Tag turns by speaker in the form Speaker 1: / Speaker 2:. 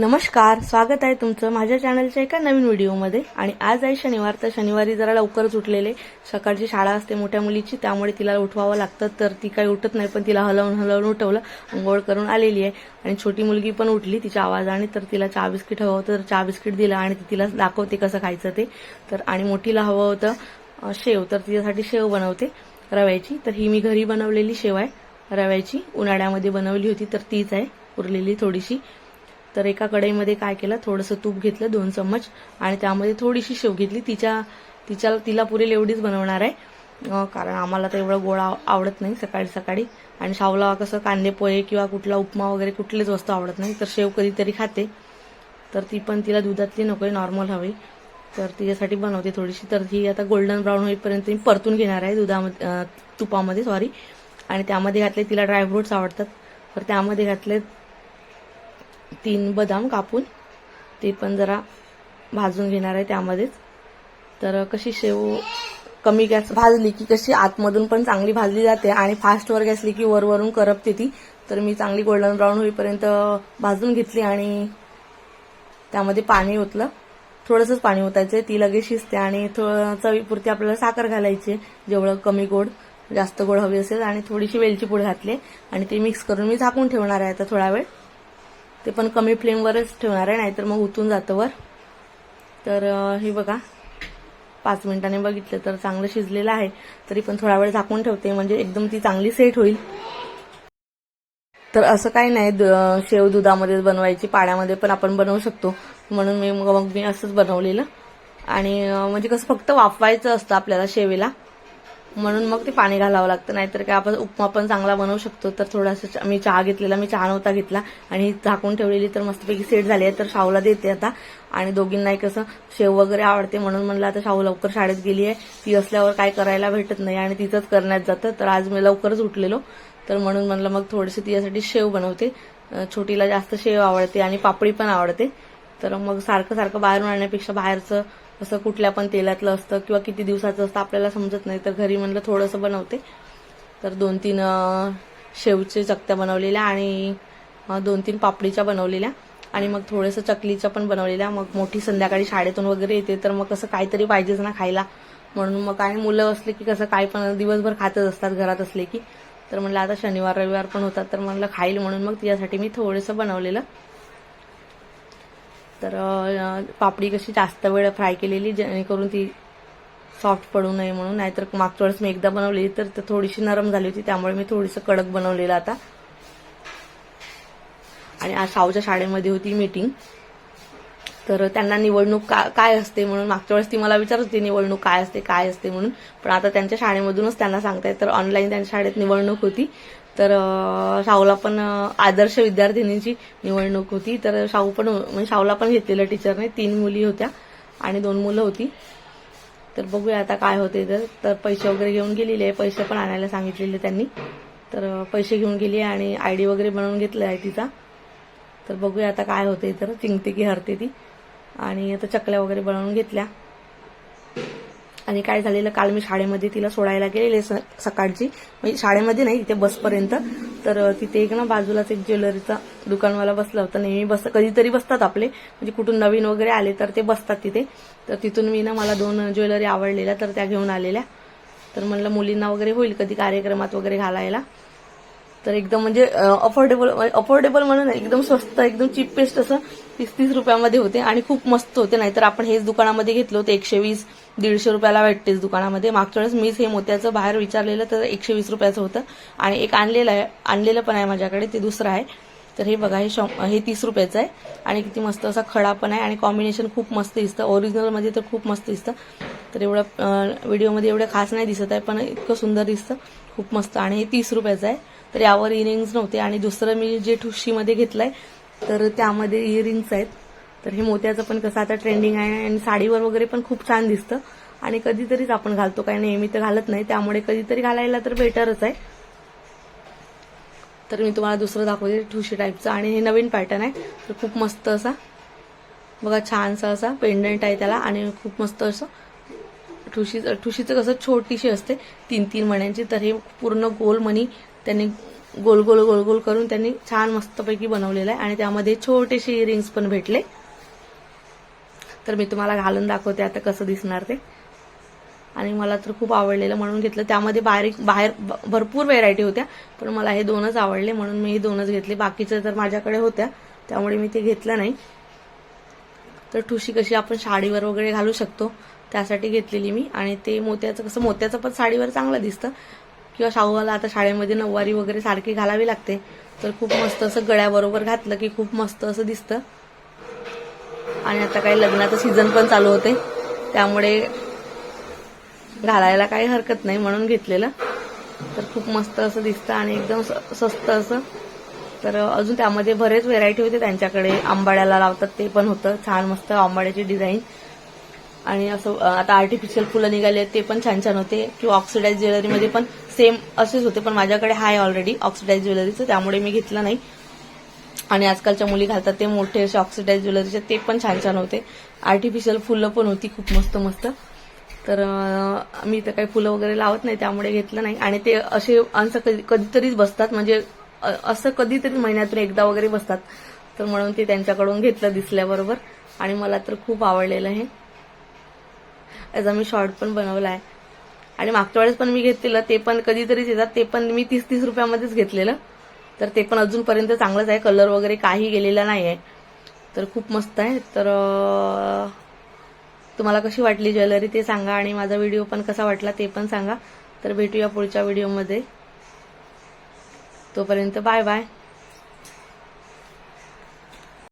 Speaker 1: नमस्कार स्वागत आहे तुमचं माझ्या चॅनलच्या एका नवीन व्हिडिओमध्ये. आणि आज आहे शनिवार तर शनिवारी जरा लवकरच उठलेले. सकाळची शाळा असते मोठ्या मुलीची त्यामुळे तिला उठवावं लागतं तर ती काही उठत नाही पण तिला हलवून हलवून उठवलं अंघोळ करून आलेली आहे. आणि छोटी मुलगी पण उठली तिच्या आवाजाने तर तिला चहा बिस्किट हवं होतं तर चहा बिस्किट दिलं आणि ती तिला दाखवते कसं खायचं ते. तर आणि मोठीला हवं होतं शेव तर तिच्यासाठी शेव बनवते रव्याची. तर ही मी घरी बनवलेली शेव आहे. रव्याची उन्हाळ्यामध्ये बनवली होती तर तीच आहे उरलेली थोडीशी. तर एका कढईमध्ये काय केलं थोडंसं तूप घेतलं दोन चम्मच आणि त्यामध्ये थोडीशी शेव घेतली. तिच्या तिच्या तिला पुरेल एवढीच बनवणार आहे. कारण आम्हाला तर एवढं गोळा आवडत नाही सकाळी सकाळी. आणि शावला कसं कांदे पोहे किंवा कुठला उपमा वगैरे कुठलीच वस्तू आवडत नाही तर शेव कधीतरी खाते. तर ती पण तिला दुधातली नको आहे नॉर्मल हवी. तर तिच्यासाठी बनवते थोडीशी. तर ही आता गोल्डन ब्राऊन होईपर्यंत मी परतून घेणार आहे दुधामध्ये तुपामध्ये सॉरी आणि त्यामध्ये घातले तिला ड्रायफ्रुट्स आवडतात. तर त्यामध्ये घातले तीन बदाम कापून ते पण जरा भाजून घेणार आहे त्यामध्येच. तर कशी शेव कमी गॅस भाजली की कशी आतमधून पण चांगली भाजली जाते आणि फास्टवर गॅसली की वरवरून करपते ती तर मी चांगली गोल्डन ब्राऊन होईपर्यंत भाजून घेतली आणि त्यामध्ये पाणी ओतलं. थोडंसंच पाणी ओतायचं ती लगेच शिजते आणि थोडं चवीपुरती आपल्याला साखर घालायची जेवढं कमी गोड जास्त गोड हवी असेल. आणि थोडीशी वेलची पूड घातली आणि ते मिक्स करून मी झाकून ठेवणार आहे आता थोडा वेळ. ते पण कमी फ्लेमवरच ठेवणार आहे नाहीतर मग उतून जातं वर. तर हे बघा. पाच मिनिटाने बघितलं तर चांगलं शिजलेलं आहे. तरी पण थोडा वेळ झाकून ठेवते म्हणजे एकदम ती चांगली सेट होईल. तर असं काही नाही द- शेव दुधामध्येच बनवायची पाण्यामध्ये पण आपण बनवू शकतो. म्हणून मी मग मग मी असंच बनवलेलं. आणि म्हणजे कसं फक्त वाफवायचं असतं आपल्याला शेवेला. म्हणून मग ते पाणी घालावं लागतं. नाहीतर काय आपण उपमा पण चांगला बनवू शकतो. तर थोडासा मी चहा घेतलेला मी चहा नव्हता घेतला. आणि झाकून ठेवलेली तर मस्तपैकी सेट झाली आहे. तर शाहूला देते आता. आणि दोघींनाही कसं शेव वगैरे आवडते म्हणून म्हणलं आता शाहू लवकर शाळेत गेली आहे. ती असल्यावर काय करायला भेटत नाही आणि तिचंच करण्यात जातं. तर आज मी लवकरच उठलेलो. तर म्हणून म्हणलं मग थोडीशी तिच्यासाठी शेव बनवते. छोटीला जास्त शेव आवडते आणि पापडी पण आवडते. तर मग सारखं सारखं बाहेरून आणण्यापेक्षा बाहेरचं असं कुठल्या पण तेलातलं असतं किंवा किती दिवसाचं असतं आपल्याला समजत नाही. तर घरी म्हणलं थोडंसं बनवते. तर दोन तीन शेवचे चकत्या बनवलेल्या आणि दोन तीन पापडीच्या बनवलेल्या. आणि मग थोडंसं चकलीच्या पण बनवलेल्या. मग मोठी संध्याकाळी शाळेतून वगैरे येते तर मग कसं काहीतरी पाहिजेच ना खायला. म्हणून मग काय मुलं असले की कसं काय पण दिवसभर खातच असतात घरात असले की. तर म्हणलं आता शनिवार रविवार पण होतात तर म्हणलं खाईल म्हणून मग तिच्यासाठी मी थोडंसं बनवलेलं. तर पापडी कशी जास्त वेळ फ्राय केलेली जेणेकरून ती सॉफ्ट पडू नये म्हणून. नाहीतर मागच्या वेळेस मी एकदा बनवली तर थोडीशी नरम झाली होती त्यामुळे मी थोडीसं कडक बनवलेलं आता. आणि आज शाहूच्या शाळेमध्ये होती मीटिंग तर त्यांना निवडणूक का- काय असते म्हणून मागच्या वेळेस ती मला विचारत होती निवडणूक काय असते काय असते म्हणून. पण आता त्यांच्या शाळेमधूनच त्यांना सांगतायत. तर ऑनलाईन त्यांच्या शाळेत निवडणूक होती. तर शाहूला पण आदर्श विद्यार्थिनीची निवडणूक होती. तर शाहू पण म्हणजे शाहूला पण घेतलेलं टीचरने. तीन मुली होत्या आणि दोन मुलं होती. तर बघूया आता काय होते तर तर पैसे वगैरे घेऊन गेलेले आहे. पैसे पण आणायला सांगितलेले त्यांनी. तर पैसे घेऊन गेली आणि आय डी वगैरे बनवून घेतला आहे तिचा तर बघूया आता काय होते तर जिंकते की हरते ती. आणि आता चकल्या वगैरे बनवून घेतल्या. आणि काय झालेलं काल मी शाळेमध्ये तिला सोडायला गेलेले स- सकाळची. म्हणजे शाळेमध्ये नाही इथे बसपर्यंत. तर तिथे एक ना बाजूलाच एक ज्वेलरीचा दुकानवाला बसला होता. नेहमी बस कधीतरी बसतात आपले. म्हणजे कुठून नवीन वगैरे आले तर ते बसतात तिथे. तर तिथून मी ना मला दोन ज्वेलरी आवडलेल्या तर त्या घेऊन आलेल्या. तर म्हणलं मुलींना वगैरे होईल कधी कार्यक्रमात वगैरे घालायला. तर एकदम म्हणजे अफोर्डेबल अफोर्डेबल म्हणून एकदम स्वस्त एकदम चीपेस्ट असं तीस तीस रुपयामध्ये होते आणि खूप मस्त होते. नाहीतर आपण हेच दुकानामध्ये घेतलं होतं एकशे वीस दीडशे रुपयाला भेटतेच दुकानामध्ये. मागच्या वेळेस मीच हे मोत्याचं बाहेर विचारलेलं तर एकशे वीस रुपयाचं होतं. आणि एक आणलेलं आहे आणलेलं पण आहे माझ्याकडे ते दुसरं आहे. तर हे बघा हे शं हे तीस रुपयाचं आहे. आणि किती मस्त असा खडा पण आहे आणि कॉम्बिनेशन खूप मस्त दिसतं. ओरिजिनलमध्ये तर खूप मस्त दिसतं. तर एवढं व्हिडिओमध्ये एवढं खास नाही दिसत आहे पण इतकं सुंदर दिसतं. खूप मस्त. आणि हे तीस रुपयाचं आहे. तर यावर इयरिंग्स नव्हते. आणि दुसरं मी जे ठुशीमध्ये घेतलं आहे तर त्यामध्ये इयरिंग्स आहेत. तर हे मोत्याचं पण कसं आता ट्रेंडिंग आहे आणि साडीवर वगैरे पण खूप छान दिसतं. आणि कधीतरीच आपण घालतो काय नेहमी तर घालत नाही. त्यामुळे कधीतरी घालायला तर बेटरच आहे. तर मी तुम्हाला दुसरं दाखवते ठुशी टाईपचं आणि हे नवीन पॅटर्न आहे. तर खूप मस्त असा बघा छानसा असा पेंडंट आहे त्याला. आणि खूप मस्त असं ठुशी ठुशीचं कसं छोटीशी असते तीन तीन मण्यांची. तर हे पूर्ण गोल मणी त्यांनी गोल गोल गोल गोल करून त्यांनी छान मस्तपैकी बनवलेलं आहे. आणि त्यामध्ये छोटेसे इयरिंग्स पण भेटले. तर मी तुम्हाला घालून दाखवते आता कसं दिसणार ते. आणि मला तर खूप आवडलेलं म्हणून घेतलं. त्यामध्ये बारीक बाहेर भरपूर व्हेरायटी होत्या. पण मला हे दोनच आवडले म्हणून मी हे दोनच घेतले. बाकीच्या तर माझ्याकडे होत्या. त्यामुळे मी ते घेतलं नाही. तर ठुशी कशी आपण साडीवर वगैरे घालू शकतो त्यासाठी घेतलेली मी. आणि ते मोत्याचं कसं मोत्याचं पण साडीवर चांगलं दिसतं. किंवा शाहूवाला आता शाळेमध्ये नऊवारी वगैरे सारखी घालावी लागते. तर खूप मस्त असं गळ्याबरोबर घातलं की खूप मस्त असं दिसतं. आणि आता काही लग्नाचं सीझन पण चालू होते. त्यामुळे घालायला काही हरकत नाही म्हणून घेतलेलं. तर खूप मस्त असं दिसतं आणि एकदम स- स्वस्त असं. तर अजून त्यामध्ये बरेच व्हेरायटी होते त्यांच्याकडे. आंबाड्याला लावतात ते पण होतं. छान मस्त आंबाड्याची डिझाईन आणि असं आता आर्टिफिशियल फुलं निघाले ते पण छान छान होते. किंवा ऑक्सिडाईज ज्वेलरीमध्ये पण सेम असेच होते पण माझ्याकडे हाय ऑलरेडी ऑक्सिडाईज ज्वेलरीचं त्यामुळे मी घेतलं नाही. आणि आजकालच्या मुली घालतात ते मोठे असे ऑक्सिडाईज ज्वेलरीचे ते पण छान छान होते. आर्टिफिशियल फुलं पण होती खूप मस्त मस्त. तर मी तर काही फुलं वगैरे लावत नाही त्यामुळे घेतलं नाही. आणि ते असे असं कधी कधीतरीच बसतात म्हणजे असं कधीतरी महिन्यातून एकदा वगैरे बसतात. तर म्हणून ते त्यांच्याकडून घेतलं दिसल्याबरोबर. आणि मला तर खूप आवडलेलं हे. याचा मी शॉर्ट पण बनवला आहे आणि मागच्या वेळेस पण मी घेतलेलं ते पण कधीतरीच येतात ते पण मी तीस तीस रुपयामध्येच घेतलेलं. तर ते पण अजूनपर्यंत चांगलंच आहे कलर वगैरे काही गेलेला नाही आहे तर खूप मस्त आहे. तर तुम्हाला कशी वाटली ज्वेलरी ते सांगा आणि माझा व्हिडिओ पण कसा वाटला ते पण सांगा. तर भेटूया पुढच्या व्हिडिओमध्ये. तोपर्यंत बाय बाय